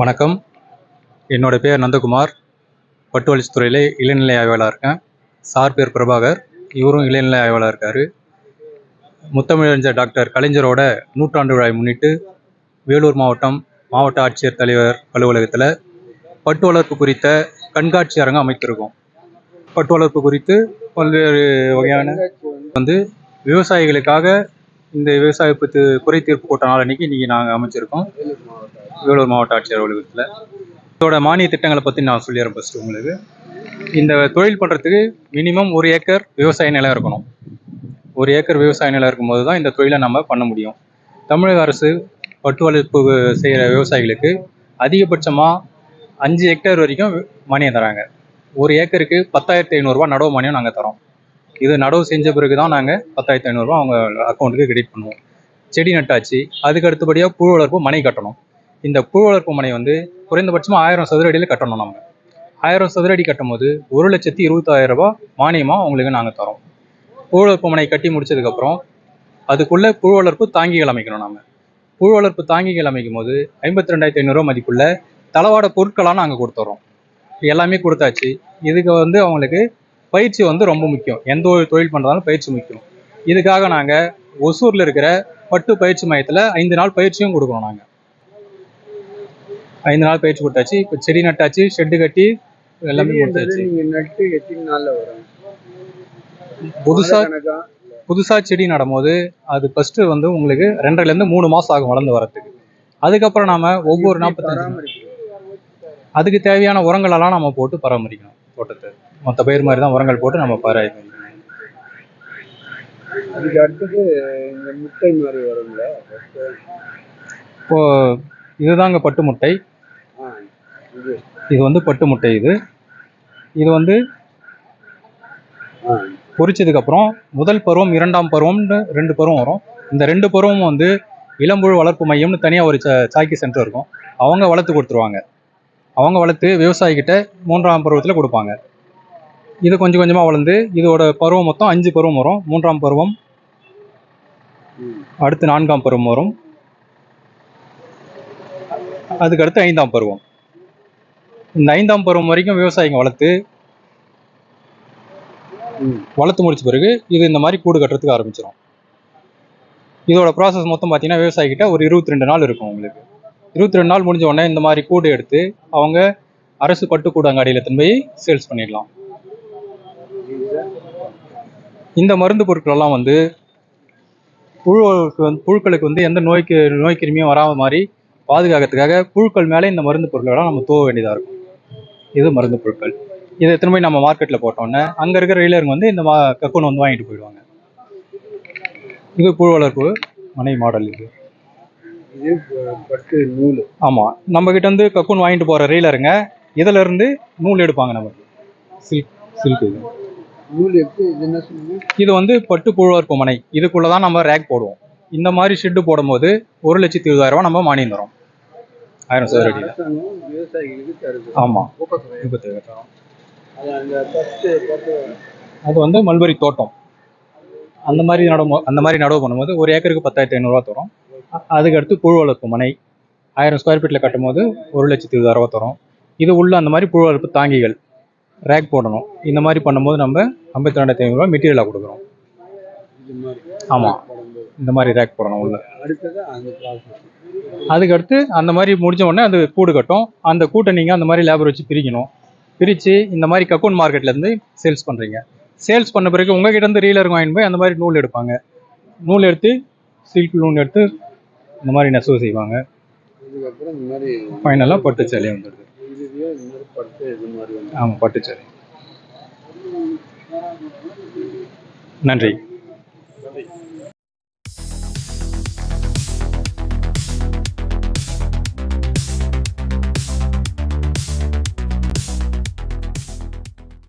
வணக்கம். என்னோட பேர் நந்தகுமார். பட்டு வளர்ச்சித்துறையிலே இளநிலை ஆய்வாளராக இருக்கேன். சார் பேர் பிரபாகர். இவரும் இளநிலை ஆய்வாளராக இருக்கார். முத்தமிழறிஞர் டாக்டர் கலைஞரோட நூற்றாண்டு விழாவை முன்னிட்டு வேலூர் மாவட்டம் மாவட்ட ஆட்சியர் தலைவர் அலுவலகத்தில் பட்டு வளர்ப்பு குறித்த கண்காட்சி அரங்கம் அமைத்திருக்கோம். பட்டு வளர்ப்பு குறித்து பல்வேறு வகையான வந்து விவசாயிகளுக்காக இந்த விவசாய பத்து குறை தீர்ப்பு கூட்ட நாள் அன்னைக்கு இன்னைக்கு நாங்கள் அமைச்சிருக்கோம். வேலூர் மாவட்ட ஆட்சியர் அலுவலகத்தில். இதோட மானிய திட்டங்களை பற்றி நான் சொல்லிடுறேன் ஃபஸ்ட்டு உங்களுக்கு. இந்த தொழில் பண்ணுறதுக்கு மினிமம் ஒரு ஏக்கர் விவசாய நிலம் இருக்கணும். ஒரு ஏக்கர் விவசாய நிலம் இருக்கும்போது தான் இந்த தொழிலை நம்ம பண்ண முடியும். தமிழக அரசு பட்டு வளர்ப்பு செய்கிற விவசாயிகளுக்கு அதிகபட்சமாக அஞ்சு ஹெக்டேர் வரைக்கும் மானியம் தராங்க. ஒரு ஏக்கருக்கு பத்தாயிரத்தி ஐநூறுரூவா நடவு மானியம் நாங்கள் தரோம். இது நடவு செஞ்ச பிறகு தான் நாங்கள் பத்தாயிரத்தி ஐநூறுரூவா அவங்க அக்கௌண்ட்டுக்கு கிரெடிட் பண்ணுவோம். செடி நட்டாச்சு. அதுக்கு அடுத்தபடியாக புழு வளர்ப்பு மனை கட்டணும். இந்த புழு வளர்ப்பு மனை வந்து குறைந்தபட்சமாக ஆயிரம் சதுர அடியில் கட்டணும் நம்ம ஆயிரம் சதுர அடி கட்டும்போது ஒரு லட்சத்தி இருபத்தாயிரம் ரூபாய் மானியமாக அவங்களுக்கு நாங்கள் தரோம். புழு வளர்ப்பு மனை கட்டி முடிச்சதுக்கப்புறம் அதுக்குள்ளே புழு வளர்ப்பு தாங்கிகள் அமைக்கணும் நாம் புழு வளர்ப்பு தாங்கிகள் அமைக்கும் போது ஐம்பத்தி ரெண்டாயிரத்தி ஐநூறுரூவா மதிப்புள்ள தளவாட பொருட்களாக நாங்கள் கொடுத்துட்றோம் எல்லாமே கொடுத்தாச்சு. இதுக்கு வந்து அவங்களுக்கு பயிற்சி வந்து ரொம்ப முக்கியம். எந்த ஒரு தொழில் பண்ணுறதாலும் பயிற்சி முக்கியம். இதுக்காக நாங்கள் ஒசூரில் இருக்கிற பட்டு பயிற்சி மையத்தில் ஐந்து நாள் பயிற்சியும் கொடுக்குறோம் நாங்கள் ஐந்து நாள் பயிற்சி கொடுத்தாச்சு. இப்போ செடி நட்டாச்சு ஷெட்டு கட்டி எல்லாமே கொடுத்தாச்சு. நட்டு எத்தனை நாள்ல வரும்? புதுசா கணக்கா? புதுசா செடி நடும்போது அது ஃபர்ஸ்ட் வந்து உங்களுக்கு ரெண்டரைல இருந்து மூணு மாசம் ஆகும் வளர்ந்து வரதுக்கு அதுக்கப்புறம் நாம ஒவ்வொரு நாற்பத்தஞ்சு அதுக்கு தேவையான உரங்களெல்லாம் நம்ம போட்டு பராமரிக்கணும் தோட்டத்தை. மொத்த பயிர் மாதிரி தான் உரங்கள் போட்டு நம்ம பராமரிக்கணும் இதுக்கு அடுத்தது இந்த முட்டை மாதிரி வரும்ல இப்போ இதுதாங்க பட்டு முட்டை. இது. வந்து பட்டு முட்டை இது. இது வந்து அப்புறம் முதல் பருவம் இரண்டாம் பருவம்னு ரெண்டு பருவம் வரும். இந்த ரெண்டு பருவமும் வந்து இளம்புழு வளர்ப்பு மையம்னு தனியாக ஒரு ச- சாக்கி சென்டர் இருக்கும். அவங்க வளர்த்து கொடுத்துருவாங்க. அவங்க வளர்த்து விவசாயிகிட்ட மூன்றாம் பருவத்தில் கொடுப்பாங்க. இது கொஞ்சம் கொஞ்சமாக வளர்ந்து இதோட பருவம் மொத்தம் அஞ்சு பருவம் வரும். மூன்றாம் பருவம் அடுத்து நான்காம் பருவம் வரும். அதுக்கு அடுத்து ஐந்தாம் பருவம். இந்த ஐந்தாம் பருவம் வரைக்கும் விவசாயிங்க வளர்த்து வளர்த்து முடிச்ச பிறகு இது இந்த மாதிரி கூடு கட்டுறதுக்கு ஆரம்பிச்சிடும் இதோட ப்ராசஸ் மொத்தம் பார்த்தீங்கன்னா விவசாயிகிட்ட ஒரு இருபத்தி ரெண்டு நாள் இருக்கும் உங்களுக்கு. இருபத்தி ரெண்டு நாள் முடிஞ்ச உடனே இந்த மாதிரி கூடு எடுத்து அவங்க அரசு பட்டுக்கூடு அங்காடியில் திரும்பி சேல்ஸ் பண்ணிடலாம். இந்த மருந்து பொருட்கள் எல்லாம் வந்து புழுவுக்கு வந்து புழுக்களுக்கு வந்து எந்த நோய்க்கு நோய் கிருமியும் வராத மாதிரி பாதுகாக்கிறதுக்காக புழுக்கள் மேலே இந்த மருந்து பொருட்களெல்லாம் நம்ம தூவ வேண்டியதாக இருக்கும். இது மருந்து பொருட்கள். இதை எத்தனை போய் நம்ம மார்க்கெட்டில் போட்டோன்னே அங்கே இருக்கிற ரீலருங்க வந்து இந்த மா கக்கூன் வந்து வாங்கிட்டு போயிடுவாங்க. இது புழு வளர்ப்பு மனை மாடல் இது. இது பட்டு நூல். ஆமாம் நம்ம கிட்ட இருந்து கக்கூன் வாங்கிட்டு போகிற ரீலருங்க இதுல இருந்து நூல் எடுப்பாங்க நமக்கு. சில்க் சில்க் இது. நூல் எப்படி இது என்ன சொன்னீங்க இது வந்து பட்டு குழுவார்ப்பு மனை. இதுக்குள்ளே தான் நம்ம ரேக் போடுவோம். இந்த மாதிரி ஷெட்டு போடும்போது ஒரு லட்சத்தி இருபதாயிரம் நம்ம மானியம் தரோம் ஆயிரம் சதுர அடி அரசாங்கம் விவசாயிகளுக்கு தருது ஆமாம் ஊக்கத்தொகை தரோம் அது அந்த பத்து பத்து அது வந்து மல்பரி தோட்டம். அந்த மாதிரி நடவு அந்த மாதிரி நடவு பண்ணும்போது ஒரு ஏக்கருக்கு பத்தாயிரத்தி ஐநூறுரூவா தரும். அதுக்கு அடுத்து புழு வளர்ப்பு மனை. ஆயிரம் ஸ்கொயர் ஃபீட்டில் கட்டும்போது ஒரு லட்சத்தி இருபதாயிரம் ரூபா தரும். இது உள்ள அந்த மாதிரி புழு வளர்ப்பு தாங்கிகள். ரேக் போடணும். இந்த மாதிரி பண்ணும்போது நம்ம ஐம்பத்தி ரெண்டாயிரத்தி ஐநூறுரூவா மெட்டீரியலாக கொடுக்குறோம். ஆமாம் இந்த மாதிரி ரேக் போடணும் உள்ள. அதுக்கடுத்து அந்த மாதிரி முடிஞ்ச உடனே அது கூடு கட்டும். அந்த கூட்டை நீங்கள் அந்த மாதிரி லேபர் வச்சு பிரிக்கணும். பிரித்து இந்த மாதிரி கக்கூன் மார்க்கெட்லேருந்து சேல்ஸ் பண்ணுறீங்க சேல்ஸ் பண்ண பிறகு உங்ககிட்ட இருந்து ரீலர் வாங்கிட்டு போய் அந்த மாதிரி நூல் எடுப்பாங்க. நூல் எடுத்து சில்க் நூல் எடுத்து இந்த மாதிரி நெசவு செய்வாங்க. ஃபைனலாக பட்டு சேலையை வந்துடுது. ஜெயலலிதா இது மாதிரி பட்டு இது மாதிரி ஆமாம் பட்டு சரி நன்றி. நன்றி.